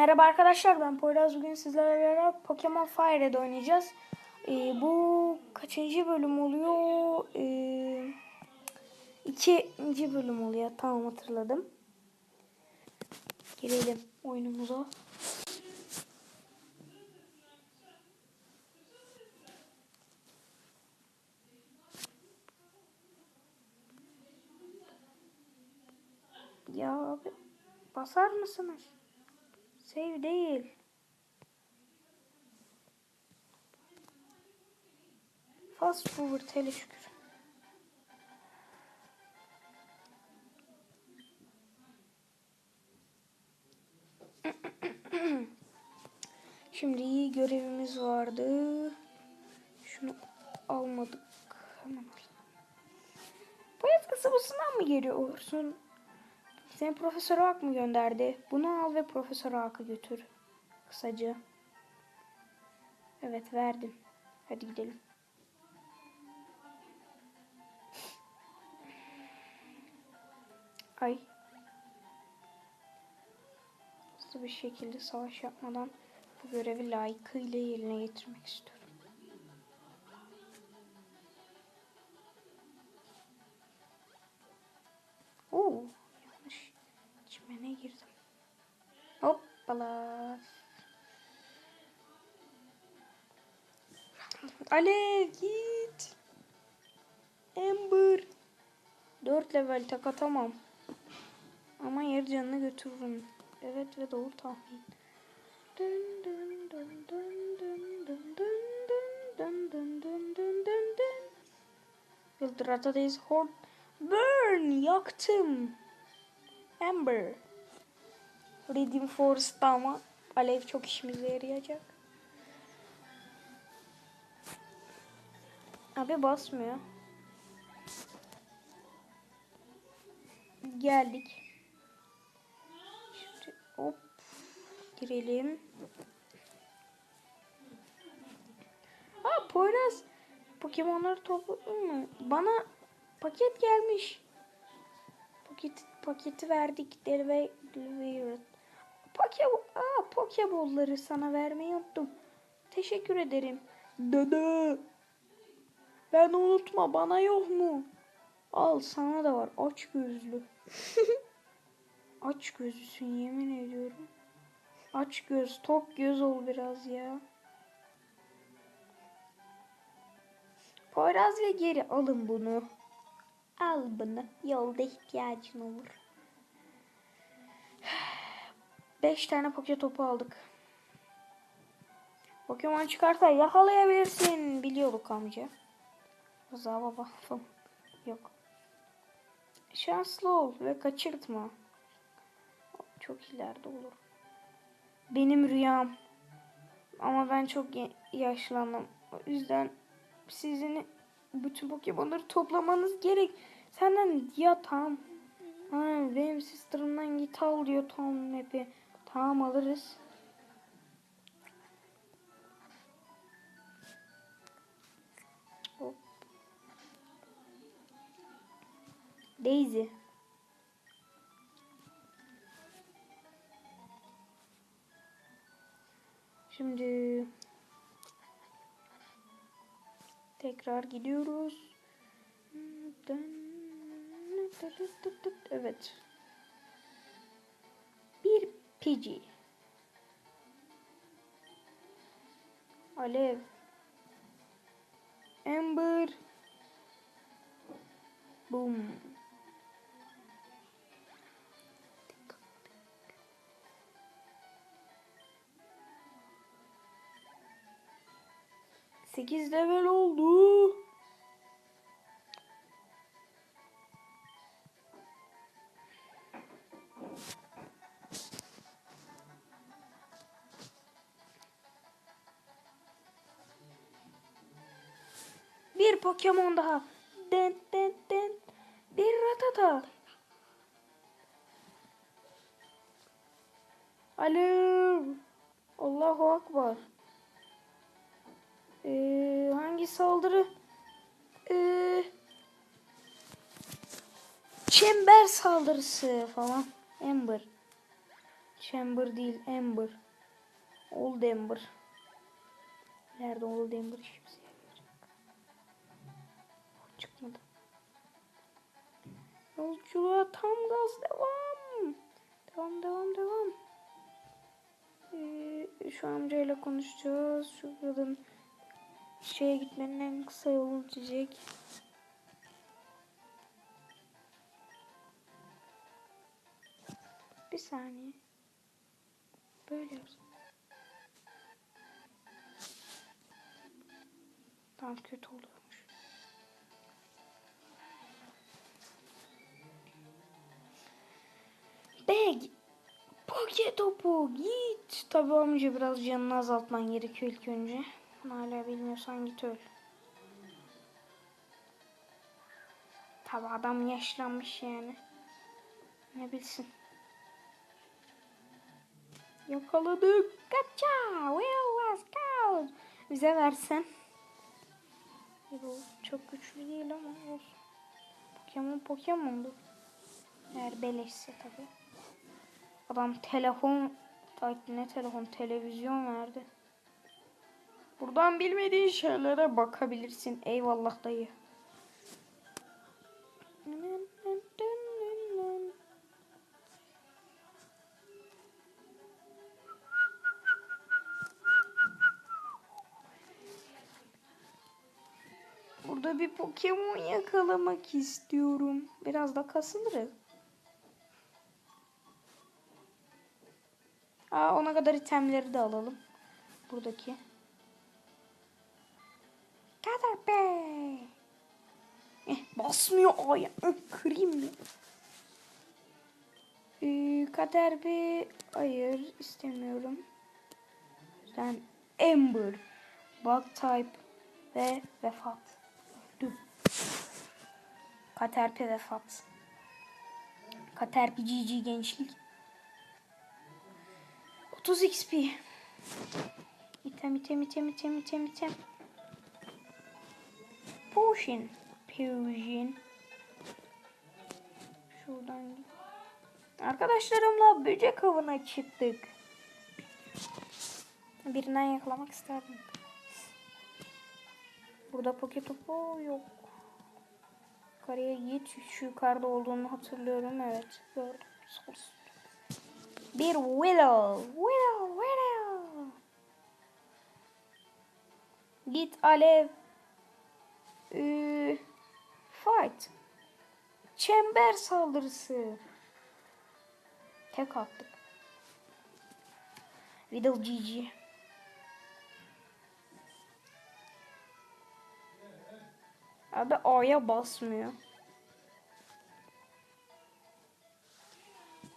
Merhaba arkadaşlar ben Poyraz bugün sizlerle Pokemon Fire'de oynayacağız. Ee, bu kaçıncı bölüm oluyor? Ee, ikinci bölüm oluyor tamam hatırladım. Girelim oyunumuza. Ya abi basar mısınız? Save değil. Fast forward hele şükür. Şimdi iyi görevimiz vardı. Şunu almadık. Hemen alalım. Boyat kasabasından mı geliyorsun? Seni Profesör Hak mı gönderdi? Bunu al ve Profesör Hak'a götür. Kısaca. Evet verdim. Hadi gidelim. Ay. Hızlı bir şekilde savaş yapmadan bu görevi layıkıyla yerine getirmek istiyorum. Girdim. Hoppala. Alev git. Ember. 4 level tak atamam. Ama yer canını götürürüm. Evet ve doğru tahmin. Dın dın dın dın dın dın dın. Hor Burn! Yaktım. Amber. Redeem Forest'ta ama alev çok işimize yarayacak. Abi basmıyor. Geldik. Şimdi hop girelim. Ha Poyraz Pokemon'ları topladın mı? Bana paket gelmiş. Paket, paketi verdik. Deliver, delivered. Pokeball, aa, Pokeball'ları sana vermeyi unuttum. Teşekkür ederim. Dede. Ben unutma bana yok mu? Al sana da var. Aç gözlü. Aç gözlüsün yemin ediyorum. Aç göz, tok göz ol biraz ya. Poyraz ve geri alın bunu. Al bunu. Yolda ihtiyacın olur. Beş tane poke topu aldık. Pokemon çıkarsa yakalayabilirsin. Biliyorduk amca. Rıza baba. falan. Yok. Şanslı ol ve kaçırtma. Çok ileride olur. Benim rüyam. Ama ben çok yaşlandım. O yüzden sizin bütün Pokemon'ları toplamanız gerek. Senden ya tamam. Ha, benim sister'ımdan git al diyor Tom map'i. Tamam alırız. Hop. Daisy. Şimdi tekrar gidiyoruz. Evet. Pidgey. Alev. Amber. Boom. Sekiz level oldu. Bir Pokemon daha. Den den den. Bir Ratata. Alo. Allahu Akbar. Ee, hangi saldırı? Ee, çember saldırısı falan. Ember. Chamber değil, Ember. Old Ember. Nerede Old Ember kimseye Yolculuğa tam gaz devam. Devam devam devam. Ee, şu amcayla konuşacağız. Şu kadın şeye gitmenin en kısa yolunu çizecek. Bir saniye. Böyle yapsın. Tam kötü oluyormuş. Poke topu git. Tabi amca biraz canını azaltman gerekiyor ilk önce. Hala bilmiyorsan git öl. Tabi adam yaşlanmış yani. Ne bilsin. Yakaladık. Kaça. Will was caught. Bize versen. Bu çok güçlü değil ama olsun. Pokemon Pokemon'dur. Eğer beleşse tabi. Adam telefon ne telefon televizyon verdi. Buradan bilmediğin şeylere bakabilirsin. Eyvallah dayı. Burada bir Pokemon yakalamak istiyorum. Biraz da kasılırız. Aa, ona kadar itemleri de alalım. Buradaki. Caterpie. Eh, basmıyor aya. Kırayım mı? Ee, Caterpie. Hayır istemiyorum. Sen Ember. Bug type. Ve vefat. Dur. Caterpie vefat. Caterpie GG gençlik. 30 XP. İtem item item item item item. Potion. Potion. Şuradan. Arkadaşlarımla böcek avına çıktık. Birinden yakalamak isterdim. Burada poke topu yok. Yukarıya git. Şu yukarıda olduğunu hatırlıyorum. Evet. Gördüm. Üst. Bir Willow. Willow. Willow. Git Alev. Ee, fight. Çember saldırısı. Tek attık. Willow GG. Abi A'ya basmıyor.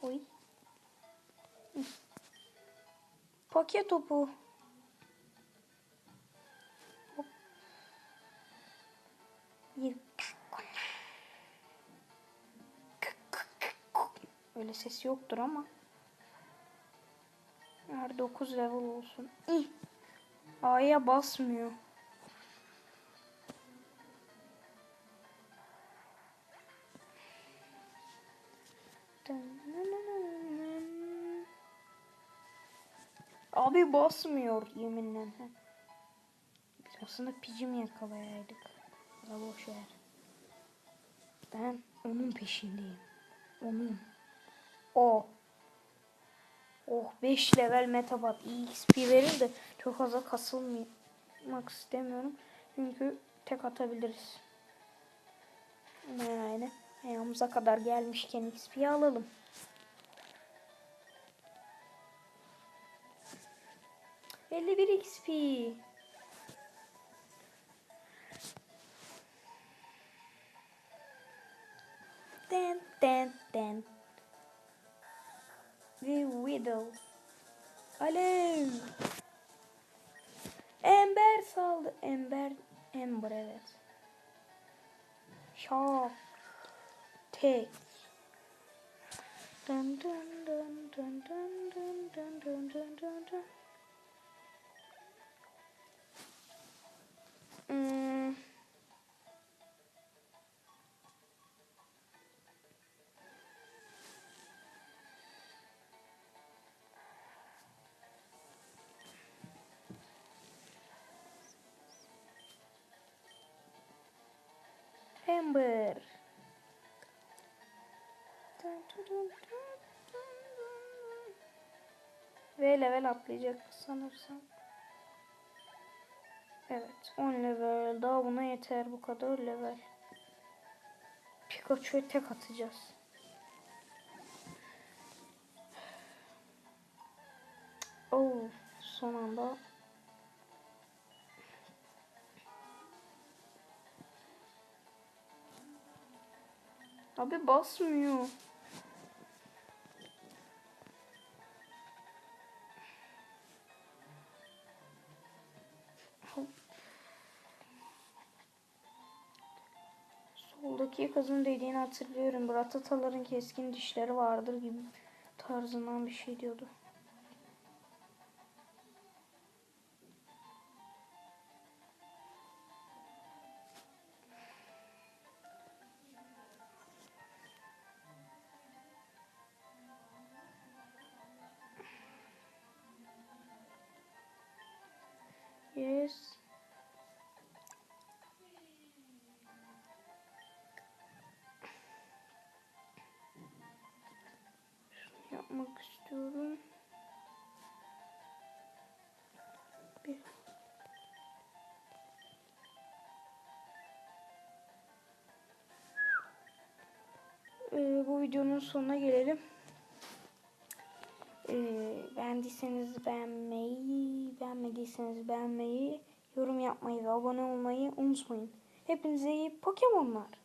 Oy. Paket topu. Hop. Öyle ses yoktur ama. Her 9 level olsun. A'ya basmıyor. Abi basmıyor yeminle. Biz aslında picim yakalayaydık. Da boş ver. Ben onun peşindeyim. Onun. O. Oh 5 level metabat XP verir de çok fazla kasılmak istemiyorum. Çünkü tek atabiliriz. Yani ayağımıza kadar gelmişken XP'yi alalım. Elli bir XP. Den den den. The Widow. Alev. Ember saldı. Ember. Ember evet. Şok. Tek. Dun dun dun dun dun dun dun dun dun dun dun. Hmm. Amber. Ve level atlayacak sanırsam. Evet 10 level. Daha buna yeter bu kadar level. Pikachu'ya tek atacağız. Oh son anda Abi basmıyor. Soldaki kızın dediğini hatırlıyorum. Ratataların keskin dişleri vardır gibi tarzından bir şey diyordu. Yapmak istiyorum. Bir. Ee, bu videonun sonuna gelelim. Ee, beğendiyseniz beğenmeyi, beğenmediyseniz beğenmeyi, yorum yapmayı ve abone olmayı unutmayın. Hepinize iyi Pokemonlar.